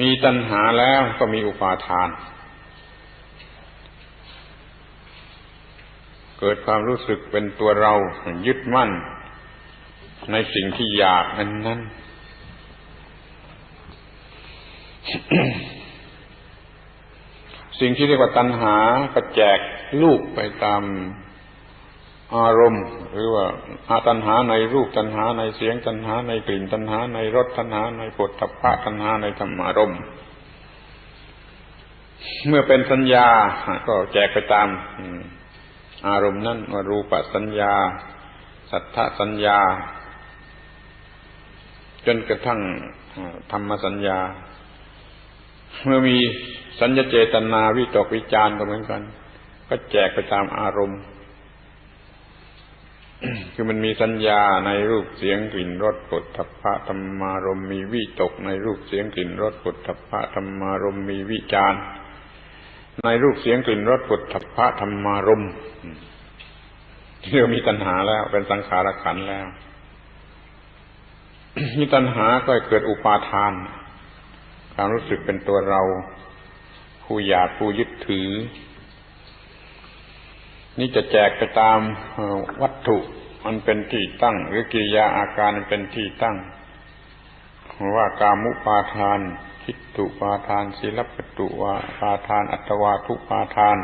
มีตัณหาแล้วก็มีอุปาทาน เกิดความรู้สึกเป็นตัวเรายึดมั่น ในสิ่งที่อยากนั้นนั้นสิ่งที่เรียกว่าตัณหาก็แจกลูกไปตาม อารมณ์หรือว่าอาตัณหาในรูปตัณหาในเสียงตัณหาในกลิ่นตัณหาในรสตัณหาในปฏฐพะตัณหาในธรรมารมณ์เมื่อเป็นสัญญาก็แจกไปตามอารมณ์นั้นว่ารูปสัญญา สัทธสัญญา จนกระทั่งธรรมสัญญา เมื่อมีสัญญาเจตนาวิตกวิจารก็เหมือนกัน ก็แจกไปตามอารมณ์ คือมันมีสัญญาในรูปเสียงกลิ่นรสปุถะธรรมารมมีวิตก ในรูปเสียงกลิ่นรสปุถะธรรมารมมีวิจารในรูปเสียงกลิ่นรสปุถะธรรมารมที่เรามีตัณหาแล้ว เป็นสังขารขันแล้วมีตัณหาก็เกิดอุปาทานความรู้สึกเป็นตัวเรา ผู้อยากผู้ยึดถือ นี่จะแจกไปตามวัตถุมันเป็นที่ตั้ง หรือกิริยาอาการมันเป็นที่ตั้ง ว่ากามุปาทาน คิตตุปาทานศิลปตุวาปาทาน อัตวาทุปาทาน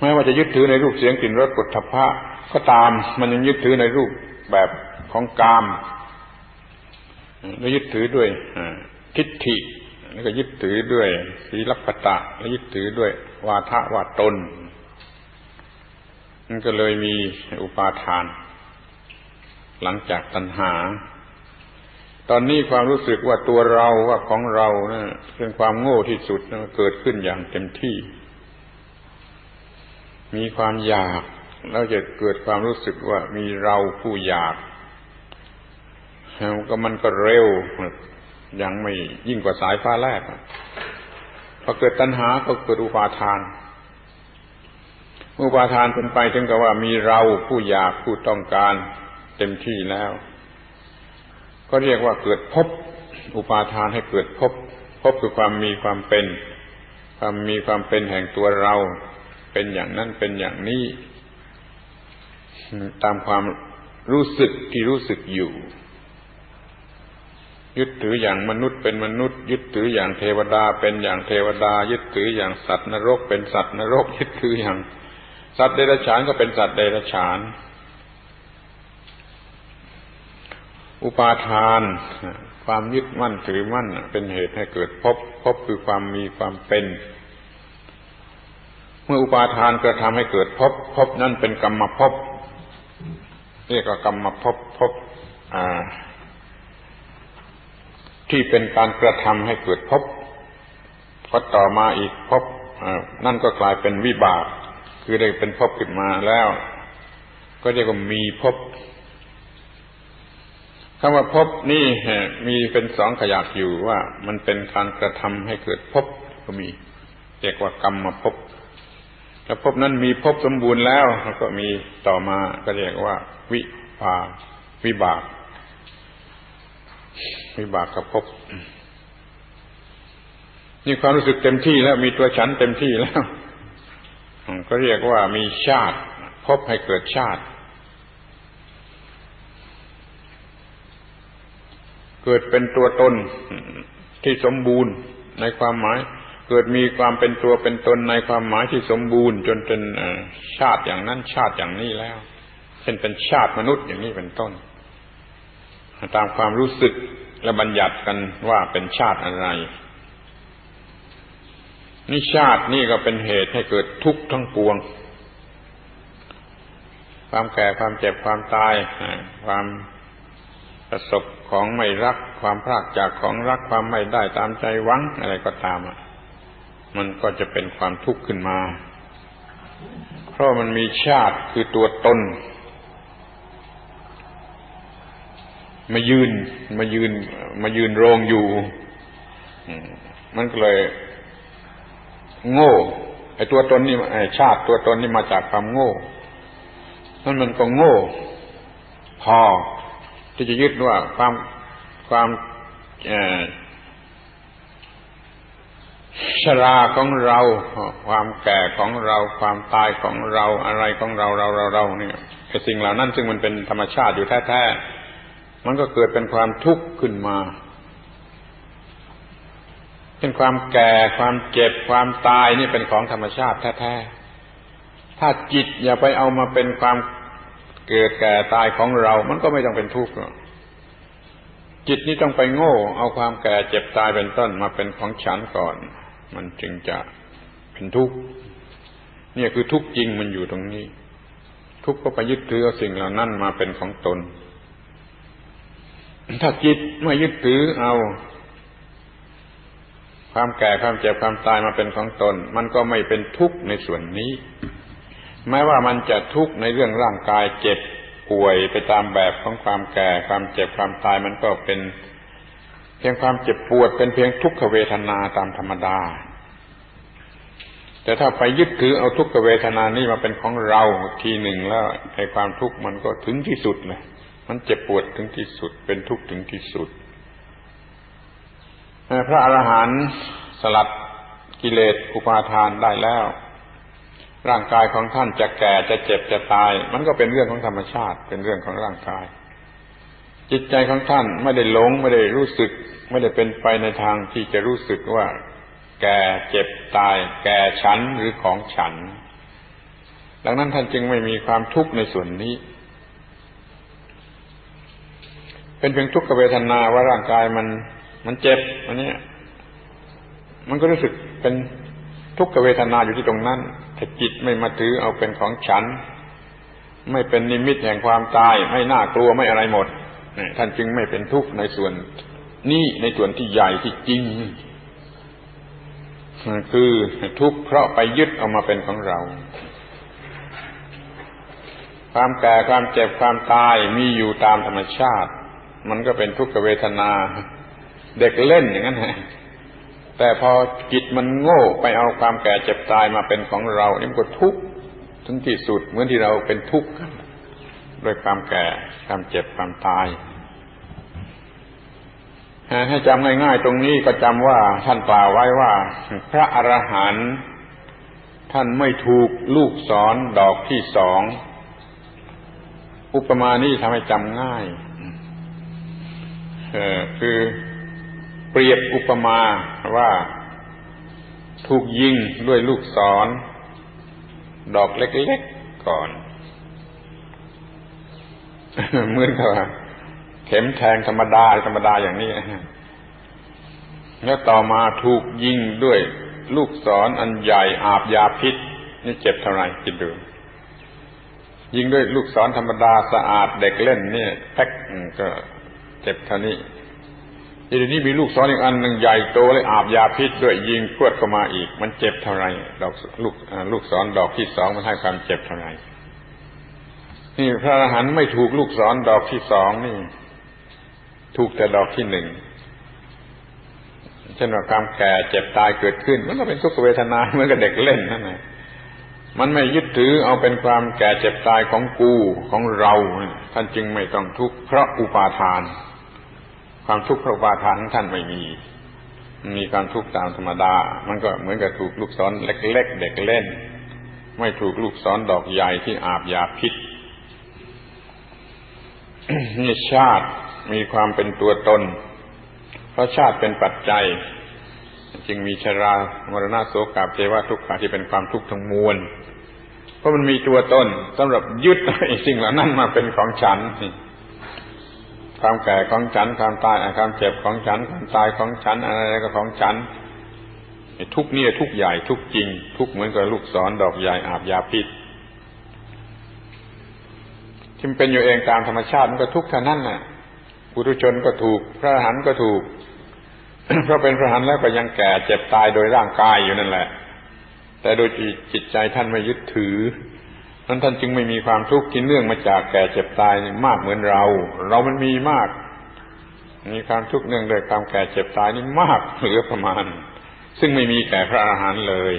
ไม่ว่าจะยึดถือในรูปเสียงกลิ่นรสปุถะพะก็ตามมันยังยึดถือในรูปแบบของกามแล้วยึดถือด้วยทิฏฐิแล้วก็ยึดถือด้วยศีลปตะ แล้วยึดถือด้วยวาทะวาตน มันก็เลยมีอุปาทาน หลังจากตัณหา ตอนนี้ความรู้สึกว่าตัวเราว่าของเรานะเป็นความโง่ที่สุดนะเกิดขึ้นอย่างเต็มที่ มีความอยากแล้วจะเกิดความรู้สึกว่ามีเราผู้อยากแล้วก็มันก็เร็วยังไม่ยิ่งกว่าสายฟ้าแลบพอเกิดตัณหาก็เกิดอุปาทาน อุปาทานเป็นไปถึงกับว่ามีเราผู้อยากผู้ต้องการเต็มที่แล้ว ก็เรียกว่าเกิดพบ อุปาทานให้เกิดพบ พบคือความมีความเป็น ความมีความเป็นแห่งตัวเรา เป็นอย่างนั้นเป็นอย่างนี้ ตามความรู้สึกที่รู้สึกอยู่ ยึดถืออย่างมนุษย์เป็นมนุษย์ ยึดถืออย่างเทวดาเป็นอย่างเทวดา ยึดถืออย่างสัตว์นรกเป็นสัตว์นรก ยึดถืออย่าง สัตว์เดรัจฉานก็เป็นสัตว์เดรัจฉาน อุปาทาน ความยึดมั่นถือมั่น เป็นเหตุให้เกิดภพภพคือความมีความเป็น เมื่ออุปาทานกระทำให้เกิดภพภพนั่นเป็นกรรมภพเรียกว่ากรรมภพภพที่เป็นการกระทำให้เกิดภพพอต่อมาอีกภพนั่นก็กลายเป็นวิบาก คือได้เป็นภพขึ้นมาแล้ว ก็เรียกว่ามีภพคำว่าภพนี่มีเป็นสองขยักอยู่ว่า มันเป็นการกระทำให้เกิดภพก็มี เรียกว่ากรรมมาภพถ้าภพนั้นมีภพสมบูรณ์แล้วก็มีต่อมาก็เรียกว่า วิภาวิบาก วิบากกับภพนี่ความรู้สึกเต็มที่แล้วมีตัวฉันเต็มที่แล้ว ก็เรียกว่ามีชาติพบให้เกิดชาติ เกิดเป็นตัวตนที่สมบูรณ์ในความหมาย เกิดมีความเป็นตัวเป็นตนในความหมายที่สมบูรณ์ จนเป็นชาติอย่างนั้นชาติอย่างนี้แล้วเช่นเป็นชาติมนุษย์อย่างนี้เป็นต้น ตามความรู้สึกและบัญญัติกันว่าเป็นชาติอะไร นิชาตินี่ก็เป็นเหตุให้เกิดทุกข์ทั้งปวง ความแก่ความเจ็บความตาย ความประสบของไม่รัก ความพลากจากของรักความไม่ได้ตามใจหวังอะไรก็ตามมันก็จะเป็นความทุกข์ขึ้นมา เพราะมันมีชาติคือตัวตนมายืนมายืนมายืนโรงอยู่ มันก็เลย โง่ไอ้ตัวตนนี่ไอ้ชาติตัวตนนี่มาจากความโง่นั่นมันก็โง่ พอที่จะยึดว่าความความชราของเรา ความแก่ของเรา ความตายของเรา อะไรของเราเราเราเราเนี่ยไอ้สิ่งเหล่านั้นซึ่งมันเป็นธรรมชาติอยู่แท้ๆมันก็เกิดเป็นความทุกข์ขึ้นมา เป็นความแก่ความเจ็บความตายนี่เป็นของธรรมชาติแท้ๆ ถ้าจิตอย่าไปเอามาเป็นความเกิดแก่ตายของเรา มันก็ไม่ต้องเป็นทุกข์หรอกจิตนี้ต้องไปโง่ เอาความแก่เจ็บตายเป็นต้นมาเป็นของฉันก่อน มันจึงจะเป็นทุกข์เนี่ยคือทุกข์จริงมันอยู่ตรงนี้ ทุกข์ก็ไปยึดถือเอาสิ่งเหล่านั้นมาเป็นของตน ถ้าจิตไม่ยึดถือเอา ความแก่ความเจ็บความตายมาเป็นของตน มันก็ไม่เป็นทุกข์ในส่วนนี้ แม้ว่ามันจะทุกข์ในเรื่องร่างกายเจ็บป่วยไปตามแบบของความแก่ความเจ็บความตายมันก็เป็น เพียงความเจ็บปวดเป็นเพียงทุกขเวทนาตามธรรมดา แต่ถ้าไปยึดถือเอาทุกขเวทนานี้มาเป็นของเราทีหนึ่งแล้วในความทุกข์มันก็ถึงที่สุดเลยมันเจ็บปวดถึงที่สุด เป็นทุกข์ถึงที่สุด พระอรหันต์สลัดกิเลสอุปาทานได้แล้ว ร่างกายของท่านจะแก่จะเจ็บจะตาย มันก็เป็นเรื่องของธรรมชาติ เป็นเรื่องของร่างกาย จิตใจของท่านไม่ได้หลงไม่ได้รู้สึก ไม่ได้เป็นไปในทางที่จะรู้สึกว่า แก่เจ็บตาย แก่ฉันหรือของฉัน ดังนั้นท่านจึงไม่มีความทุกข์ในส่วนนี้ เป็นเพียงทุกขเวทนาว่าร่างกายมัน มันเจ็บอันนี้มันก็รู้สึกเป็นทุกขเวทนาอยู่ที่ตรงนั้นแต่จิตไม่มาถือเอาเป็นของฉัน ไม่เป็นนิมิตแห่งความตาย ไม่น่ากลัวไม่อะไรหมดท่านจึงไม่เป็นทุกข์ในส่วนนี้ในส่วนที่ใหญ่ที่จริงคือทุกข์เพราะไปยึดเอามาเป็นของเรา ความแก่ความเจ็บความตายมีอยู่ตามธรรมชาติ มันก็เป็นทุกขเวทนา เด็กเล่นอย่างนั้นแหละแต่พอจิตมันโง่ไปเอาความแก่เจ็บตายมาเป็นของเรานี่มันก็ทุกข์ถึงที่สุดเหมือนที่เราเป็นทุกข์กันด้วยความแก่ความเจ็บความตายให้จำง่ายๆ ตรงนี้ก็จำว่าท่านกล่าวไว้ว่า พระอรหันต์ท่านไม่ถูกลูกศรดอกที่สอง อุปมานี้ทำให้จำง่ายคือ เปรียบอุปมาว่าถูกยิงด้วยลูกศร ดอกเล็กๆก่อน เหมือนกับเข็มแทงธรรมดาธรรมดาอย่างนี้แล้วต่อมาถูกยิงด้วยลูกศรออันใหญ่อาบยาพิษ นี่เจ็บเท่าไหร่คิดดู ยิงด้วยลูกศรธรรมดาสะอาดเด็กเล่นนี่แพ็กก็เจ็บเท่านี้ ทีนี้มีลูกศรอีกอันหนึ่งใหญ่โตเลยอาบยาพิษด้วยยิงพวดเข้ามาอีก มันเจ็บเท่าไรดอกลูกลูกศรดอกที่สองมันให้ความเจ็บเท่าไรนี่พระอรหันต์ไม่ถูกลูกศรดอกที่สองนี่ ถูกแต่ดอกที่หนึ่งเช่นว่าความแก่เจ็บตายเกิดขึ้น มันก็เป็นทุกขเวทนาเหมือนกับเด็กเล่นนั่นแหละมันไม่ยึดถือเอาเป็นความแก่เจ็บตายของกูของเรา ท่านจึงไม่ต้องทุกข์เพราะอุปาทาน ความทุกข์เพราะวาทานของท่านไม่มี มีการทุกข์ตามธรรมดา มันก็เหมือนกับถูกลูกศรเล็กๆเด็กเล่น ไม่ถูกลูกศรดอกใหญ่ที่อาบยาพิษนี่ชาติมีความเป็นตัวตน เพราะชาติเป็นปัจจัย จึงมีชรามรณะโสกาเทวะทุกข์ที่เป็นความทุกข์ทั้งมวล เพราะมันมีตัวตนสำหรับยึดไอ้สิ่งเหล่านั้นมาเป็นของฉัน ความแก่ของฉันความตายความเจ็บของฉันความตายของฉันอะไรก็ของฉันทุกเนี่ยทุกใหญ่ทุกจริง ทุกเหมือนกับลูกศรดอกใหญ่อาบยาพิษที่มันเป็นอยู่เองตามธรรมชาติมันก็ทุกข์เท่านั้นแหละปุถุชนก็ถูก พระอรหันต์ก็ถูก เพราะเป็นพระอรหันต์แล้วก็ยังแก่เจ็บตายโดยร่างกายอยู่นั่นแหละ แต่โดยจิตใจท่านไม่ยึดถือ นั้นท่านจึงไม่มีความทุกข์ที่เนื่องมาจากแก่เจ็บตายมากเหมือนเรา เรามันมีมาก มีความทุกข์เนื่องโดยความแก่เจ็บตายนี่มากเหลือประมาณ ซึ่งไม่มีแก่พระอาหารหันต์เลย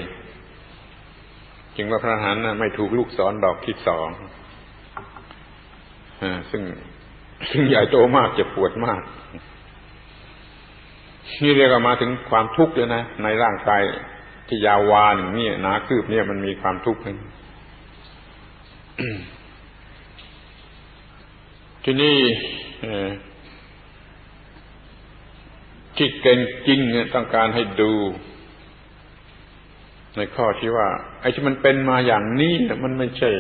จึงว่าพระอาหารหันต์ไม่ถูกลูกศรดอกที่สองซึ่งซึ่งใหญ่โตมากเจ็บปวดมาก นี่เรียกมาถึงความทุกข์เลยนะในร่างกายที่ยาววาหนึ่งนี่ยนาคืบเนี่ยมันมีความทุกข์นึง ที่นี่ที่เก่งจริงต้องการให้ดู ในข้อที่ว่า ไอ้ที่มันเป็นมาอย่างนี้มันไม่ใช่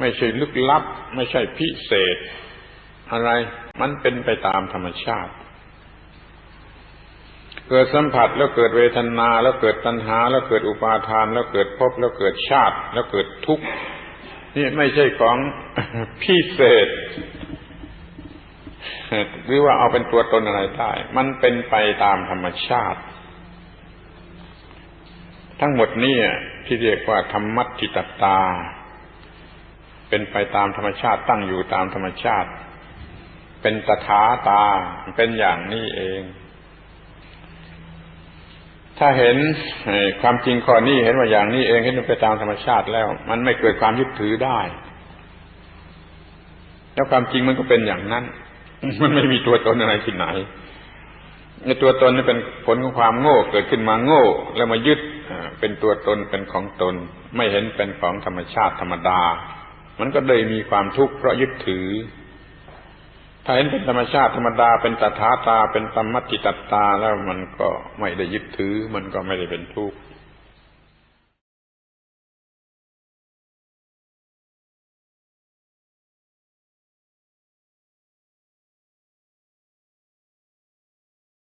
ไม่ใช่ลึกลับ ไม่ใช่พิเศษ อะไร มันเป็นไปตามธรรมชาติ เกิดสัมผัสแล้วเกิดเวทนา แล้วเกิดตัณหา แล้วเกิดอุปาทาน แล้วเกิดภพแล้วเกิดชาติ แล้วเกิดทุกข์ นี่ไม่ใช่ของพิเศษ หรือว่าเอาเป็นตัวตนอะไรได้ มันเป็นไปตามธรรมชาติ ทั้งหมดนี่ที่เรียกว่าธรรมัติตตา เป็นไปตามธรรมชาติตั้งอยู่ตามธรรมชาติ เป็นตถาตาเป็นอย่างนี้เอง ถ้าเห็นความจริงข้อนี้เห็นว่าอย่างนี้เองเห็นไปตามธรรมชาติแล้ว มันไม่เกิดความยึดถือได้ แล้วความจริงมันก็เป็นอย่างนั้น มันไม่มีตัวตนอะไรที่ไหนในตัวตนนี่เป็นผลของความโง่เกิดขึ้นมาโง่ แล้วมายึดเป็นตัวตนเป็นของตน ไม่เห็นเป็นของธรรมชาติธรรมดา มันก็เลยมีความทุกข์เพราะยึดถือ ถ้าเห็นเป็นธรรมชาติธรรมดาเป็นตถาตาเป็นธรรมติตตาแล้วมันก็ไม่ได้ยึดถือ มันก็ไม่ได้เป็นทุกข์